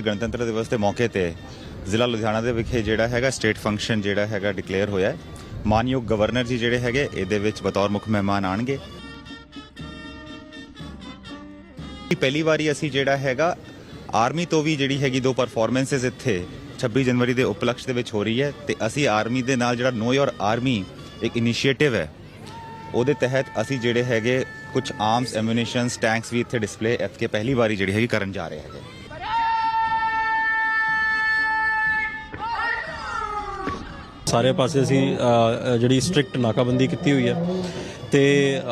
ਦੇ ਗਣਤੰਤਰ ਦਿਵਸ ਦੇ ਮੌਕੇ ਤੇ ਜ਼ਿਲ੍ਹਾ ਲੁਧਿਆਣਾ ਦੇ ਵਿਖੇ ਜਿਹੜਾ ਹੈਗਾ ਸਟੇਟ ਫੰਕਸ਼ਨ ਜਿਹੜਾ ਹੈਗਾ ਡਿਕਲੇਅਰ ਹੋਇਆ ਹੈ। ਮਾਨਯੋਗ ਗਵਰਨਰ ਜੀ ਜਿਹੜੇ ਹੈਗੇ, ਇਹਦੇ ਵਿੱਚ ਬਤੌਰ ਮੁੱਖ ਮਹਿਮਾਨ ਆਣਗੇ ਪਹਿਲੀ ਵਾਰੀ ਅਸੀਂ ਜਿਹੜਾ ਹੈਗਾ ਆਰਮੀ ਤੋਂ ਵੀ ਜਿਹੜੀ ਹੈਗੀ ਦੋ ਪਰਫਾਰਮੈਂਸਸ ਇੱਥੇ 26 ਜਨਵਰੀ ਦੇ ਉਪਲਕਸ਼ ਦੇ ਵਿੱਚ ਹੋ ਰਹੀ ਹੈ ਤੇ ਅਸੀਂ ਆਰਮੀ ਦੇ ਨਾਲ ਜਿਹੜਾ ਨੋ ਯੋਰ ਆਰਮੀ ਇੱਕ ਇਨੀਸ਼ੀਏਟਿਵ ਹੈ। ਉਹਦੇ ਤਹਿਤ ਅਸੀਂ ਜਿਹੜੇ ਹੈਗੇ ਕੁਝ ਆਰਮਸ ਐਮੂਨੀਸ਼ਨਸ ਟੈਂਕਸ ਵੀ ਇੱਥੇ ਡਿਸਪਲੇ ਐਤਕੇ ਪਹਿਲੀ ਵਾਰੀ ਜਿਹੜੀ ਹੈਗੀ ਕਰਨ ਜਾ ਰਹੇ ਹੈਗੇ। ਸਾਰੇ ਪਾਸੇ ਅਸੀਂ ਜਿਹੜੀ ਸਟ੍ਰਿਕਟ ਨਾਕਾਬੰਦੀ ਕੀਤੀ ਹੋਈ ਹੈ ਤੇ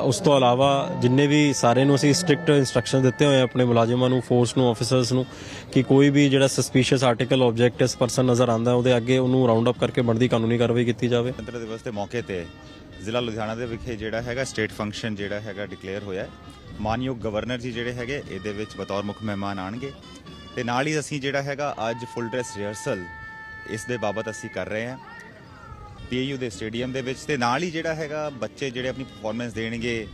ਉਸ ਤੋਂ ਇਲਾਵਾ ਜਿੰਨੇ ਵੀ ਸਾਰੇ ਨੂੰ ਅਸੀਂ ਸਟ੍ਰਿਕਟ ਇਨਸਟਰਕਸ਼ਨ ਦਿੱਤੇ ਹੋਏ ਆ ਆਪਣੇ ਮੁਲਾਜ਼ਮਾਂ ਨੂੰ ਫੋਰਸ ਨੂੰ ਆਫੀਸਰਸ ਨੂੰ, ਕਿ ਕੋਈ ਵੀ ਜਿਹੜਾ ਸਸਪੀਸ਼ੀਅਸ ਆਰਟੀਕਲ ਆਬਜੈਕਟ ਇਸ ਪਰਸਨ ਨਜ਼ਰ ਆਂਦਾ ਉਹਦੇ ਅੱਗੇ ਉਹਨੂੰ ਰਾਉਂਡ ਅਪ ਕਰਕੇ ਬਣਦੀ ਕਾਨੂੰਨੀ ਕਾਰਵਾਈ ਕੀਤੀ ਜਾਵੇ। ਗਣਤੰਤਰ ਦਿਵਸ ਦੇ ਮੌਕੇ ਤੇ ਜ਼ਿਲ੍ਹਾ ਲੁਧਿਆਣਾ ਦੇ ਵਿਖੇ ਜਿਹੜਾ ਹੈਗਾ ਸਟੇਟ ਫੰਕਸ਼ਨ ਜਿਹੜਾ ਹੈਗਾ ਡਿਕਲੇਅਰ ਹੋਇਆ ਹੈ। ਮਾਨਯੋਗ ਗਵਰਨਰ ਜੀ ਜਿਹੜੇ ਹੈਗੇ, ਇਹਦੇ ਵਿੱਚ ਬਤੌਰ ਮੁੱਖ ਮਹਿਮਾਨ ਆਣਗੇ ਤੇ ਨਾਲ ਹੀ ਅਸੀਂ ਜਿਹੜਾ ਹੈਗਾ ਅੱਜ ਫੁੱਲ ਡਰੈਸ ਰਿਹਰਸਲ ਇਸ ਦੇ ਬਾਬਤ ਅਸੀਂ ਕਰ ਰਹੇ ਹਾਂ। ਪੀਯੂ ਦੇ ਸਟੇਡੀਅਮ ਦੇ ਵਿੱਚ ਤੇ ਨਾਲ ਹੀ ਜਿਹੜਾ ਹੈਗਾ ਬੱਚੇ ਜਿਹੜੇ ਆਪਣੀ ਪਰਫਾਰਮੈਂਸ ਦੇਣਗੇ,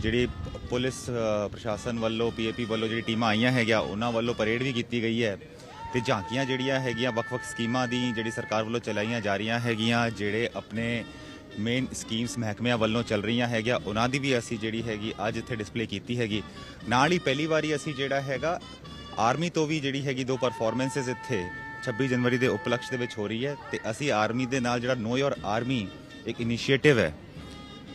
ਜਿਹੜੀ ਪੁਲਿਸ ਪ੍ਰਸ਼ਾਸਨ ਵੱਲੋਂ, ਪੀਏਪੀ ਵੱਲੋਂ ਜਿਹੜੀ ਟੀਮਾਂ ਆਈਆਂ ਹੈਗੀਆਂ, ਉਹਨਾਂ ਵੱਲੋਂ ਪਰੇਡ ਵੀ ਕੀਤੀ ਗਈ ਹੈ। ਤੇ ਝਾਂਕੀਆਂ ਜਿਹੜੀਆਂ ਹੈਗੀਆਂ, ਵੱਖ-ਵੱਖ ਸਕੀਮਾਂ ਦੀ ਜਿਹੜੀ ਸਰਕਾਰ ਵੱਲੋਂ ਚਲਾਈਆਂ ਜਾ ਰਹੀਆਂ ਹੈਗੀਆਂ, ਜਿਹੜੇ ਆਪਣੇ ਮੇਨ ਸਕੀਮਸ ਮਹਿਕਮਿਆਂ ਵੱਲੋਂ ਚੱਲ ਰਹੀਆਂ ਹੈਗੀਆਂ, ਉਹਨਾਂ ਦੀ ਵੀ ਅਸੀਂ ਜਿਹੜੀ ਹੈਗੀ ਅੱਜ ਇੱਥੇ ਡਿਸਪਲੇ ਕੀਤੀ ਹੈਗੀ। ਨਾਲ ਹੀ ਪਹਿਲੀ ਵਾਰੀ ਅਸੀਂ ਜਿਹੜਾ ਹੈਗਾ ਆਰਮੀ ਤੋਂ ਵੀ ਜਿਹੜੀ ਹੈਗੀ ਦੋ ਪਰਫਾਰਮੈਂਸਸ ਇੱਥੇ 26 ਜਨਵਰੀ ਦੇ ਉਪਲਕਸ਼ ਦੇ ਵਿੱਚ ਹੋ ਰਹੀ ਹੈ ਤੇ ਅਸੀਂ ਆਰਮੀ ਦੇ ਨਾਲ ਜਿਹੜਾ ਨੋ ਯੋਰ ਆਰਮੀ ਇੱਕ ਇਨੀਸ਼ੀਏਟਿਵ ਹੈ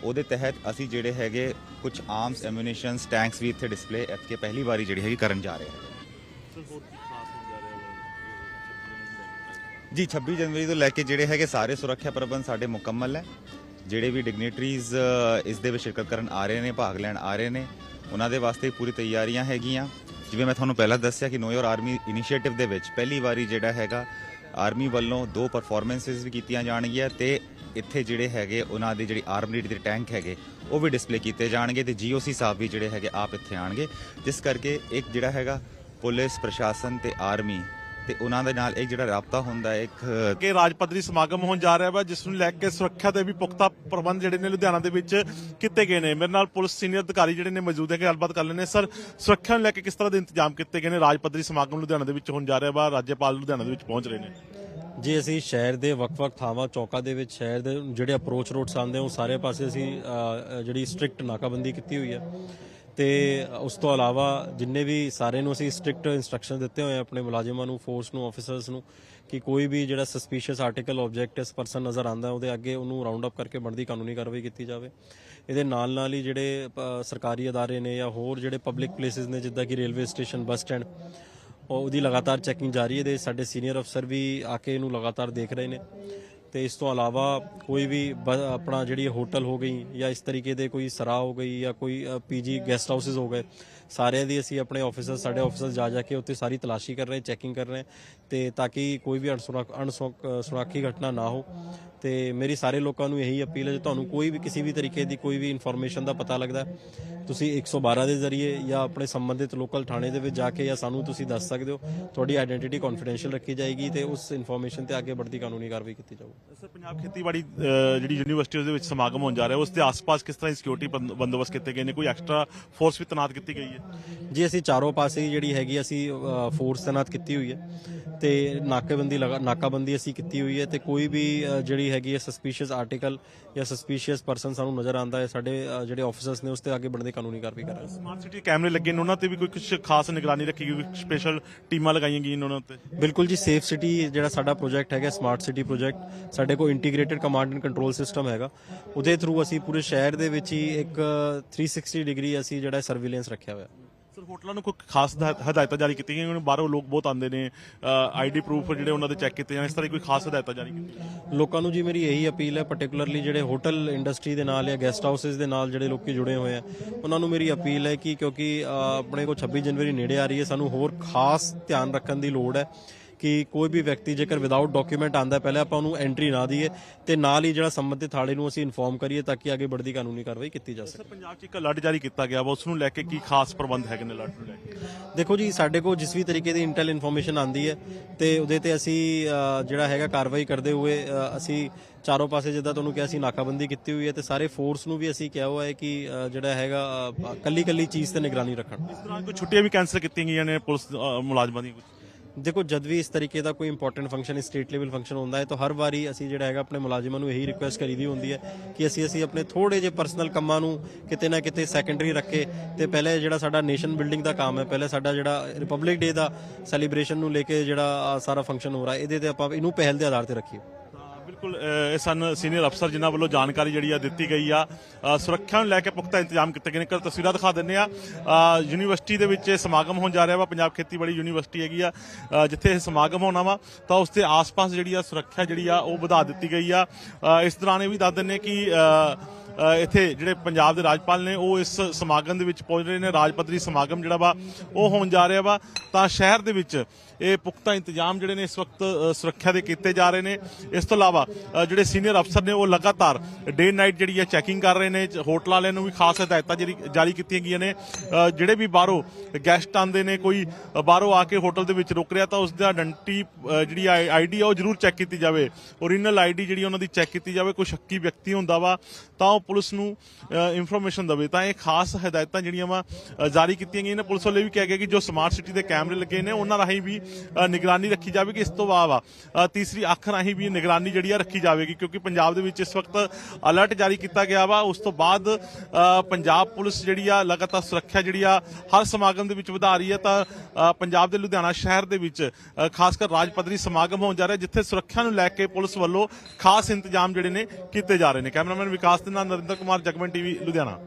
ਉਹਦੇ ਤਹਿਤ ਅਸੀਂ ਜਿਹੜੇ ਹੈਗੇ ਕੁਝ ਆਰਮਸ ਐਮੂਨੀਸ਼ਨਸ ਟੈਂਕਸ ਵੀ ਇੱਥੇ ਡਿਸਪਲੇ ਐਤਕੇ ਪਹਿਲੀ ਵਾਰੀ ਜਿਹੜੀ ਹੈਗੀ ਕਰਨ ਜਾ ਰਹੇ ਹਾਂ। ਜੀ 26 ਜਨਵਰੀ ਤੋਂ ਲੈ ਕੇ ਜਿਹੜੇ ਹੈਗੇ ਸਾਰੇ ਸੁਰੱਖਿਆ ਪ੍ਰਬੰਧ ਸਾਡੇ ਮੁਕੰਮਲ ਹੈ। ਜਿਹੜੇ ਵੀ ਡਿਗਨਿਟਰੀਜ਼ ਇਸ ਦੇ ਵਿੱਚ ਸ਼ਿਰਕਤ ਕਰਨ ਆ ਰਹੇ ਨੇ ਭਾਗ ਲੈਣ ਆ ਰਹੇ ਨੇ ਉਹਨਾਂ ਦੇ ਵਾਸਤੇ ਪੂਰੀ ਤਿਆਰੀਆਂ ਹੈਗੀਆਂ। ਜਿਵੇਂ ਮੈਂ ਤੁਹਾਨੂੰ ਪਹਿਲਾਂ ਦੱਸਿਆ ਕਿ ਨੋ ਯੋਰ ਆਰਮੀ ਇਨੀਸ਼ੀਏਟਿਵ ਦੇ ਵਿੱਚ ਪਹਿਲੀ ਵਾਰੀ ਜਿਹੜਾ ਹੈਗਾ ਆਰਮੀ ਵੱਲੋਂ ਦੋ ਪਰਫਾਰਮੈਂਸਸ ਵੀ ਕੀਤੀਆਂ ਜਾਣਗੀਆਂ ਤੇ ਇੱਥੇ ਜਿਹੜੇ ਹੈਗੇ ਉਹਨਾਂ ਦੇ ਜਿਹੜੀ ਆਰਮਰੀ ਦੇ ਟੈਂਕ ਹੈਗੇ, ਉਹ ਵੀ ਡਿਸਪਲੇ ਕੀਤੇ ਜਾਣਗੇ ਤੇ ਜੀਓਸੀ ਸਾਹਿਬ ਵੀ ਜਿਹੜੇ ਹੈਗੇ ਆਪ ਇੱਥੇ ਆਣਗੇ। ਜਿਸ ਕਰਕੇ ਇੱਕ ਜਿਹੜਾ ਹੈਗਾ ਪੁਲਿਸ, ਪ੍ਰਸ਼ਾਸਨ ਤੇ ਆਰਮੀ ਤੇ ਉਹਨਾਂ ਦੇ ਨਾਲ ਇੱਕ ਜਿਹੜਾ ਰਾਬਤਾ ਹੁੰਦਾ ਹੈ, ਇੱਕ ਕਿ ਰਾਜ ਪੱਧਰੀ ਸਮਾਗਮ ਹੋਣ ਜਾ ਰਿਹਾ ਵਾ ਜਿਸ ਨੂੰ ਲੈ ਕੇ ਸੁਰੱਖਿਆ ਦੇ ਵੀ ਪੁਖਤਾ ਪ੍ਰਬੰਧ ਜਿਹੜੇ ਨੇ ਲੁਧਿਆਣਾ ਦੇ ਵਿੱਚ ਕੀਤੇ ਗਏ ਨੇ। ਮੇਰੇ ਨਾਲ ਪੁਲਿਸ ਸੀਨੀਅਰ ਅਧਿਕਾਰੀ ਜਿਹੜੇ ਨੇ ਮੌਜੂਦ ਹੈ ਕਿ ਗੱਲਬਾਤ ਕਰ ਲੈਣੇ ਸਰ ਸੁਰੱਖਿਆ ਨੂੰ ਲੈ ਕੇ ਕਿਸ ਤਰ੍ਹਾਂ ਦੇ ਇੰਤਜ਼ਾਮ ਕੀਤੇ ਗਏ ਨੇ? ਰਾਜ ਪੱਧਰੀ ਸਮਾਗਮ ਲੁਧਿਆਣਾ ਦੇ ਵਿੱਚ ਹੋਣ ਜਾ ਰਿਹਾ ਵਾ ਰਾਜਪਾਲ ਲੁਧਿਆਣਾ ਦੇ ਵਿੱਚ ਪਹੁੰਚ ਰਹੇ ਨੇ। ਜੇ ਅਸੀਂ ਸ਼ਹਿਰ ਦੇ ਵੱਖ-ਵੱਖ ਥਾਵਾਂ ਚੌਕਾਂ ਦੇ ਵਿੱਚ ਸ਼ਹਿਰ ਦੇ ਜਿਹੜੇ ਅਪਰੋਚ ਰੋਡਸ ਆਉਂਦੇ ਉਹ ਸਾਰੇ ਪਾਸੇ ਅਸੀਂ ਜਿਹੜੀ ਸਟ੍ਰਿਕਟ ਨਾਕਾਬੰਦੀ ਕੀਤੀ ਹੋਈ ਹੈ ਤੇ ਉਸ ਤੋਂ ਇਲਾਵਾ ਜਿੰਨੇ ਵੀ ਸਾਰੇ ਨੂੰ ਅਸੀਂ ਸਟ੍ਰਿਕਟ ਇਨਸਟਰਕਸ਼ਨ ਦਿੱਤੇ ਹੋਏ ਆ ਆਪਣੇ ਮੁਲਾਜ਼ਮਾਂ ਨੂੰ ਫੋਰਸ ਨੂੰ ਆਫੀਸਰਸ ਨੂੰ, ਕਿ ਕੋਈ ਵੀ ਜਿਹੜਾ ਸਸਪੀਸ਼ੀਅਸ ਆਰਟੀਕਲ ਆਬਜੈਕਟ ਪਰਸਨ ਨਜ਼ਰ ਆਂਦਾ ਉਹਦੇ ਅੱਗੇ ਉਹਨੂੰ ਰਾਉਂਡ ਅਪ ਕਰਕੇ ਬਣਦੀ ਕਾਨੂੰਨੀ ਕਾਰਵਾਈ ਕੀਤੀ ਜਾਵੇ। ਇਹਦੇ ਨਾਲ ਨਾਲ ਹੀ ਜਿਹੜੇ ਸਰਕਾਰੀ ਅਦਾਰੇ ਨੇ ਜਾਂ ਹੋਰ ਜਿਹੜੇ ਪਬਲਿਕ ਪਲੇਸਿਸ ਨੇ, ਜਿੱਦਾਂ ਕਿ ਰੇਲਵੇ ਸਟੇਸ਼ਨ ਬੱਸ ਸਟੈਂਡ ਉਹ ਉਹਦੀ ਲਗਾਤਾਰ ਚੈਕਿੰਗ ਜਾਰੀ ਹੈ। ਤੇ ਸਾਡੇ ਸੀਨੀਅਰ ਅਫਸਰ ਵੀ ਆ ਕੇ ਇਹਨੂੰ ਲਗਾਤਾਰ ਦੇਖ ਰਹੇ ਨੇ। ਤੇ ਇਸ ਤੋਂ ਇਲਾਵਾ ਕੋਈ ਵੀ ਬ- ਆਪਣਾ ਜਿਹੜੀ ਹੋਟਲ ਹੋ ਗਈ ਜਾਂ ਇਸ ਤਰੀਕੇ ਦੇ ਕੋਈ ਸਰਾ ਹੋ ਗਈ ਜਾਂ ਕੋਈ ਪੀਜੀ ਗੈਸਟ ਹਾਊਸਸ ਹੋ ਗਏ ਸਾਰਿਆਂ ਦੀ ਅਸੀਂ ਆਪਣੇ ਆਫਿਸਰ ਸਾਡੇ ਆਫਿਸਰ ਜਾ ਜਾ ਕੇ ਉੱਥੇ ਸਾਰੀ ਤਲਾਸ਼ੀ ਕਰ ਰਹੇ ਚੈਕਿੰਗ ਕਰ ਰਹੇ, ਤੇ ਤਾਂ ਕਿ ਕੋਈ ਵੀ ਅਣਸੁਣਾਖੀ ਘਟਨਾ ਨਾ ਹੋ। ਤੇ ਮੇਰੀ ਸਾਰੇ ਲੋਕਾਂ ਨੂੰ ਇਹੀ ਅਪੀਲ ਹੈ, ਜੇ ਤੁਹਾਨੂੰ ਕੋਈ ਵੀ ਕਿਸੇ ਵੀ ਤਰੀਕੇ ਦੀ ਕੋਈ ਵੀ ਇਨਫੋਰਮੇਸ਼ਨ ਦਾ ਪਤਾ ਲੱਗਦਾ, ਤੁਸੀਂ 112 ਦੇ ਜ਼ਰੀਏ ਜਾਂ ਆਪਣੇ ਸੰਬੰਧਿਤ ਲੋਕਲ ਥਾਣੇ ਦੇ ਵਿੱਚ ਜਾ ਕੇ ਜਾਂ ਸਾਨੂੰ ਤੁਸੀਂ ਦੱਸ ਸਕਦੇ ਹੋ, ਤੁਹਾਡੀ ਆਇਡੈਂਟੀਟੀ ਕੌਨਫੀਡੈਂਸ਼ੀਅਲ ਰੱਖੀ ਜਾਏਗੀ ਤੇ ਉਸ ਇਨਫੋਰਮੇਸ਼ਨ ਤੇ ਅੱਗੇ ਵੱਡੀ ਕਾਨੂੰਨੀ ਕਾਰਵਾਈ ਕੀਤੀ ਜਾਊਗੀ। ਸਰ, ਪੰਜਾਬ ਖੇਤੀਬਾੜੀ ਜਿਹੜੀ ਯੂਨੀਵਰਸਿਟੀ ਦੇ ਵਿੱਚ ਸਮਾਗਮ ਹੋਣ ਜਾ ਰਿਹਾ, ਉਸ ਦੇ ਆਸ-ਪਾਸ ਕਿਸ ਤਰ੍ਹਾਂ ਦੀ ਸਿਕਿਉਰਿਟੀ ਬੰਦੋਬਸਤ ਕੀਤੇ ਗਏ ਨੇ? ਕੋਈ ਐਕਸਟਰਾ ਫੋਰਸ ਵੀ ਤਾਇਨਾਤ ਕੀਤੀ ਗਈ ਹੈ? ਜੀ ਅਸੀਂ ਚਾਰੋਂ ਪਾਸੇ ਜਿਹੜੀ ਹੈਗੀ ਅਸੀਂ ਫੋਰਸ ਤੈਨਾਤ ਕੀਤੀ ਹੋਈ ਹੈ ਤੇ ਨਾਕੇਬੰਦੀ ਲਗਾ ਨਾਕਾਬੰਦੀ ਅਸੀਂ ਕੀਤੀ ਹੋਈ ਹੈ ਤੇ ਕੋਈ ਵੀ ਜਿਹੜੀ ਹੈਗੀ ਹੈ ਸਸਪੀਸ਼ੀਅਸ ਆਰਟੀਕਲ ਜਾਂ ਸਸਪੀਸ਼ੀਅਸ ਪਰਸਨ ਸਾਨੂੰ ਨਜ਼ਰ ਆਂਦਾ ਹੈ ਸਾਡੇ ਜਿਹੜੇ ਆਫੀਸਰਸ ਨੇ ਉਸ ਤੇ ਅੱਗੇ ਬਣਦੀ ਕਾਨੂੰਨੀ ਕਾਰਵਾਈ ਕਰ ਰਹੇ ਹਾਂ ਸਮਾਰਟ ਸਿਟੀ ਕੈਮਰੇ ਲੱਗੇ ਨੇ ਉਹਨਾਂ ਤੇ ਵੀ ਕੋਈ ਕੁਝ ਖਾਸ ਨਿਗਰਾਨੀ ਰੱਖੀ ਗਈ ਸਪੈਸ਼ਲ ਟੀਮਾਂ ਲਗਾਈਆਂ ਗਈਆਂ ਨੇ ਉਹਨਾਂ ਉੱਤੇ? ਬਿਲਕੁਲ ਜੀ ਸੇਫ ਸਿਟੀ ਜਿਹੜਾ ਸਾਡਾ ਪ੍ਰੋਜੈਕਟ ਹੈਗਾ ਸਮਾਰਟ ਸਿਟੀ ਪ੍ਰੋਜੈਕਟ ਸਾਡੇ ਕੋਲ integrated command and control system ਹੈਗਾ। ਉਹਦੇ ਥਰੂ ਅਸੀਂ ਪੂਰੇ ਸ਼ਹਿਰ ਦੇ ਵਿੱਚ ਹੀ ਇੱਕ 360 ਡਿਗਰੀ ਅਸੀਂ ਜਿਹੜਾ ਸਰਵੇਲੈਂਸ ਰੱਖਿਆ ਹੋਇਆ। ਸਰ ਹੋਟਲਾਂ ਨੂੰ ਕੋਈ ਖਾਸ ਹਦਾ- ਹਦਾਇਤਾਂ ਜਾਰੀ ਕੀਤੀਆਂ ਗਈਆਂ? ਨੇ ਬਾਹਰੋਂ ਲੋਕ ਬਹੁਤ ਆਉਂਦੇ ਨੇ ਆਈਡੀ ਪ੍ਰੂਫ ਜਿਹੜੇ ਉਹਨਾਂ ਦੇ ਚੈੱਕ ਕੀਤੇ ਜਾਣ ਇਸ ਤਰ੍ਹਾਂ ਦੀ ਕੋਈ ਖਾਸ ਹਦਾਇਤਾਂ ਜਾਰੀ ਕੀਤੀਆਂ? ਲੋਕਾਂ ਨੂੰ ਜੀ ਮੇਰੀ ਇਹੀ ਅਪੀਲ ਹੈ ਪਾਰਟਿਕੂਲਰਲੀ ਜਿਹੜੇ ਹੋਟਲ ਇੰਡਸਟਰੀ ਦੇ ਨਾਲ ਜਾਂ ਗੈਸਟ ਹਾਊਸਸ ਦੇ ਨਾਲ ਜਿਹੜੇ ਲੋਕੀ ਜੁੜੇ ਹੋਏ ਆ ਉਹਨਾਂ ਨੂੰ ਮੇਰੀ ਅਪੀਲ ਹੈ ਕਿ ਕਿਉਂਕਿ ਅ, ਆਪਣੇ ਕੋਲ 26 ਜਨਵਰੀ ਨੇੜੇ ਆ ਰਹੀ ਹੈ ਸਾਨੂੰ ਹੋਰ ਖਾਸ ਧਿਆਨ ਰੱਖਣ ਦੀ ਲੋੜ ਹੈ। ਕਿ ਕੋਈ ਵੀ ਵਿਅਕਤੀ ਜੇਕਰ ਵਿਦਆਊਟ ਡਾਕੂਮੈਂਟ ਆਂਦਾ ਪਹਿਲਾਂ ਆਪਾਂ ਉਹਨੂੰ ਐਂਟਰੀ ਨਾ ਦਈਏ ਤੇ ਨਾਲ ਹੀ ਜਿਹੜਾ ਸੰਬੰਧਿਤ ਥਾਣੇ ਨੂੰ ਅਸੀਂ ਇਨਫੋਰਮ ਕਰੀਏ ਤਾਂ ਕਿ ਅੱਗੇ ਵੱਡੀ ਕਾਨੂੰਨੀ ਕਾਰਵਾਈ ਕੀਤੀ ਜਾ ਸਕੇ। ਪੰਜਾਬ 'ਚ ਇੱਕ ਅਲਰਟ ਜਾਰੀ ਕੀਤਾ ਗਿਆ ਵਾ ਉਸ ਨੂੰ ਲੈ ਕੇ ਕੀ ਖਾਸ ਪ੍ਰਬੰਧ ਹੈਗੇ ਨੇ ਅਲਰਟ ਨੂੰ ਲੈ ਕੇ? ਦੇਖੋ ਜੀ ਸਾਡੇ ਕੋਲ ਜਿਸ ਵੀ ਤਰੀਕੇ ਦੀ ਇੰਟੈਲ ਇਨਫੋਰਮੇਸ਼ਨ ਆਂਦੀ ਹੈ ਤੇ ਉਹਦੇ ਤੇ ਅਸੀਂ ਜਿਹੜਾ ਹੈਗਾ ਕਾਰਵਾਈ ਕਰਦੇ ਹੋਏ ਅਸੀਂ ਚਾਰੋਂ ਪਾਸੇ ਜਿੱਦਾਂ ਤੁਹਾਨੂੰ ਕਿਹਾ ਸੀ ਨਾਕਾਬੰਦੀ ਕੀਤੀ ਹੋਈ ਹੈ ਤੇ ਸਾਰੇ ਫੋਰਸ ਨੂੰ ਵੀ ਅਸੀਂ ਕਿਹਾ ਹੋਇਆ ਹੈ ਕਿ ਜਿਹੜਾ ਹੈਗਾ ਕੱਲੀ ਕੱਲੀ ਚੀਜ਼ ਤੇ ਨਿਗਰਾਨੀ ਰੱਖਣ। ਇਸ ਤਰ੍ਹਾਂ ਕੋਈ ਛੁੱਟੀਆਂ ਵੀ ਕੈਂਸਲ ਕੀਤੀਆਂ ਗਈਆਂ ਨੇ ਪੁਲਿਸ ਮੁਲਾਜ਼ਮਾਂ ਦੀਆਂ ਦੇਖੋ, ਜਦ ਵੀ ਇਸ ਤਰੀਕੇ ਦਾ ਕੋਈ important function state level function ਹੁੰਦਾ ਹੈ, ਤਾਂ ਹਰ ਵਾਰੀ ਅਸੀਂ ਜਿਹੜਾ ਹੈਗਾ ਆਪਣੇ ਮੁਲਾਜ਼ਮਾਂ ਨੂੰ ਇਹੀ ਰਿਕੁਐਸਟ ਕਰੀਦੀ ਹੁੰਦੀ ਹੈ ਕਿ ਅਸੀਂ ਅਸੀਂ ਆਪਣੇ ਥੋੜੇ ਜਿਹੇ ਪਰਸਨਲ ਕੰਮਾਂ ਨੂੰ ਕਿਤੇ ਨਾ ਕਿਤੇ ਸੈਕੰਡਰੀ ਰੱਖੇ ਤੇ ਪਹਿਲੇ ਜਿਹੜਾ ਸਾਡਾ ਨੇਸ਼ਨ ਬਿਲਡਿੰਗ ਦਾ ਕੰਮ ਹੈ, ਪਹਿਲੇ ਸਾਡਾ ਜਿਹੜਾ ਰਿਪਬਲਿਕ ਡੇ ਦਾ ਸੈਲੀਬ੍ਰੇਸ਼ਨ ਨੂੰ ਲੈ ਕੇ ਜਿਹੜਾ ਸਾਰਾ ਫੰਕਸ਼ਨ ਹੋ ਰਿਹਾ, ਇਹਦੇ ਤੇ ਆਪਾਂ ਇਹਨੂੰ ਪਹਿਲ ਦੇ ਆਧਾਰ ਤੇ ਰੱਖੀਏ। ਬਿਲਕੁਲ ਇਹ ਸਨ ਸੀਨੀਅਰ ਅਫਸਰ ਜਿਨ੍ਹਾਂ ਵੱਲੋਂ ਜਾਣਕਾਰੀ ਜਿਹੜੀ ਆ ਦਿੱਤੀ ਗਈ ਆ। ਸੁਰੱਖਿਆ ਨੂੰ ਲੈ ਕੇ ਪੁਖਤਾ ਇੰਤਜ਼ਾਮ ਕੀਤੇ ਗਏ ਨੇ। ਕਰ ਤਸਵੀਰਾਂ ਦਿਖਾ ਦਿੰਨੇ ਆ। ਯੂਨੀਵਰਸਿਟੀ ਦੇ ਵਿੱਚ ਇਹ ਸਮਾਗਮ ਹੋਣ ਜਾ ਰਿਹਾ ਵਾ। ਪੰਜਾਬ ਖੇਤੀਬਾੜੀ ਯੂਨੀਵਰਸਿਟੀ ਹੈਗੀ ਆ। ਜਿੱਥੇ ਇਹ ਸਮਾਗਮ ਹੋਣਾ ਵਾ, ਤਾਂ ਉਸ ਦੇ ਆਸ-ਪਾਸ ਜਿਹੜੀ ਆ ਸੁਰੱਖਿਆ ਜਿਹੜੀ ਆ, ਉਹ ਵਧਾ ਦਿੱਤੀ ਗਈ ਆ। ਇਸ ਦੌਰਾਨ ਇਹ ਵੀ ਦੱਸ ਦਿੰਨੇ ਕਿ ਇੱਥੇ ਜਿਹੜੇ ਪੰਜਾਬ ਦੇ ਰਾਜਪਾਲ ਨੇ, ਉਹ ਇਸ ਸਮਾਗਮ ਦੇ ਵਿੱਚ ਪਹੁੰਚ ਰਹੇ ਨੇ ਰਾਜ ਪੱਧਰੀ ਸਮਾਗਮ ਜਿਹੜਾ ਵਾ, ਉਹ ਹੋਣ ਜਾ ਰਿਹਾ ਵਾ। ਤਾਂ ਸ਼ਹਿਰ ਦੇ ਵਿੱਚ ਇਹ ਪੁਖਤਾ ਇੰਤਜ਼ਾਮ ਜਿਹੜੇ ਨੇ ਇਸ ਵਕਤ ਸੁਰੱਖਿਆ ਦੇ ਕੀਤੇ ਜਾ ਰਹੇ ਨੇ। ਇਸ ਤੋਂ ਇਲਾਵਾ ਜਿਹੜੇ ਸੀਨੀਅਰ ਅਫਸਰ ਨੇ, ਉਹ ਲਗਾਤਾਰ ਡੇ ਨਾਈਟ ਜਿਹੜੀ ਹੈ ਚੈਕਿੰਗ ਕਰ ਰਹੇ ਨੇ, ਹੋਟਲ ਵਾਲਿਆਂ ਨੂੰ ਵੀ ਖਾਸ ਹਦਾਇਤਾਂ ਜਿਹੜੀ ਜਾਰੀ ਕੀਤੀਆਂ ਗਈਆਂ ਨੇ। ਜਿਹੜੇ ਵੀ ਬਾਹਰੋਂ ਗੈਸਟ ਆਉਂਦੇ ਨੇ, ਕੋਈ ਬਾਹਰੋਂ ਆ ਕੇ ਹੋਟਲ ਦੇ ਵਿੱਚ ਰੁਕ ਰਿਹਾ ਤਾਂ ਉਸ ਦਾ ਆਇਡੈਂਟੀ ਜਿਹੜੀ ਆਈਡੀ ਆ, ਉਹ ਜ਼ਰੂਰ ਚੈੱਕ ਕੀਤੀ ਜਾਵੇ। ਓਰੀਜਨਲ ਆਈਡੀ ਜਿਹੜੀ ਉਹਨਾਂ ਦੀ ਚੈੱਕ ਕੀਤੀ ਜਾਵੇ। ਕੋਈ ਸ਼ੱਕੀ ਵਿਅਕਤੀ ਹੁੰਦਾ ਵਾ, ਤਾਂ ਉਹ ਪੁਲਿਸ ਨੂੰ ਇਨਫੋਰਮੇਸ਼ਨ ਦੇਵੇ। ਤਾਂ ਇਹ ਖਾਸ ਹਦਾਇਤਾਂ ਜਿਹੜੀਆਂ ਵਾ ਜਾਰੀ ਕੀਤੀਆਂ ਗਈਆਂ ਨੇ। ਪੁਲਿਸ ਵੱਲੋਂ ਵੀ ਕਿਹਾ ਗਿਆ ਕਿ ਜੋ ਸਮਾਰਟ ਸਿਟੀ ਦੇ ਕੈਮਰੇ ਲੱਗੇ ਨੇ ਉਹਨਾਂ ਰਾਹੀਂ ਵੀ ਨਿਗਰਾਨੀ ਰੱਖੀ ਜਾਵੇਗੀ। ਇਸ ਤੋਂ ਬਾਅਦ ਅ, ਤੀਸਰੀ ਅੱਖ ਰਾਹੀਂ ਵੀ ਨਿਗਰਾਨੀ ਜਿਹੜੀ ਆ ਰੱਖੀ ਜਾਵੇਗੀ ਕਿਉਂਕਿ ਪੰਜਾਬ ਦੇ ਵਿੱਚ ਇਸ ਵਕਤ ਅਲਰਟ ਜਾਰੀ ਕੀਤਾ ਗਿਆ ਵਾ। ਉਸ ਤੋਂ ਬਾਅਦ ਪੰਜਾਬ ਪੁਲਿਸ ਜਿਹੜੀ ਆ ਲਗਾਤਾਰ ਸੁਰੱਖਿਆ ਜਿਹੜੀ ਆ ਹਰ ਸਮਾਗਮ ਦੇ ਵਿੱਚ ਵਧਾ ਰਹੀ ਹੈ ਤਾਂ ਪੰਜਾਬ ਦੇ ਲੁਧਿਆਣਾ ਸ਼ਹਿਰ ਦੇ ਵਿੱਚ ਖਾਸ ਕਰ ਰਾਜ ਪੱਧਰੀ ਸਮਾਗਮ ਹੋਣ ਜਾ ਰਿਹਾ ਜਿੱਥੇ ਸੁਰੱਖਿਆ ਨੂੰ ਲੈ ਕੇ ਪੁਲਿਸ ਵੱਲੋਂ ਖਾਸ ਇੰਤਜ਼ਾਮ ਜਿਹੜੇ ਨੇ ਕੀਤੇ ਜਾ ਰਹੇ ਨੇ। ਕੈਮਰਾਮੈਨ ਵਿਕਾਸ ਦੇ ਨਾਲ ਨਰਿੰਦਰ ਕੁਮਾਰ ਜਗਮਨ ਟੀਵੀ ਲੁਧਿਆਣਾ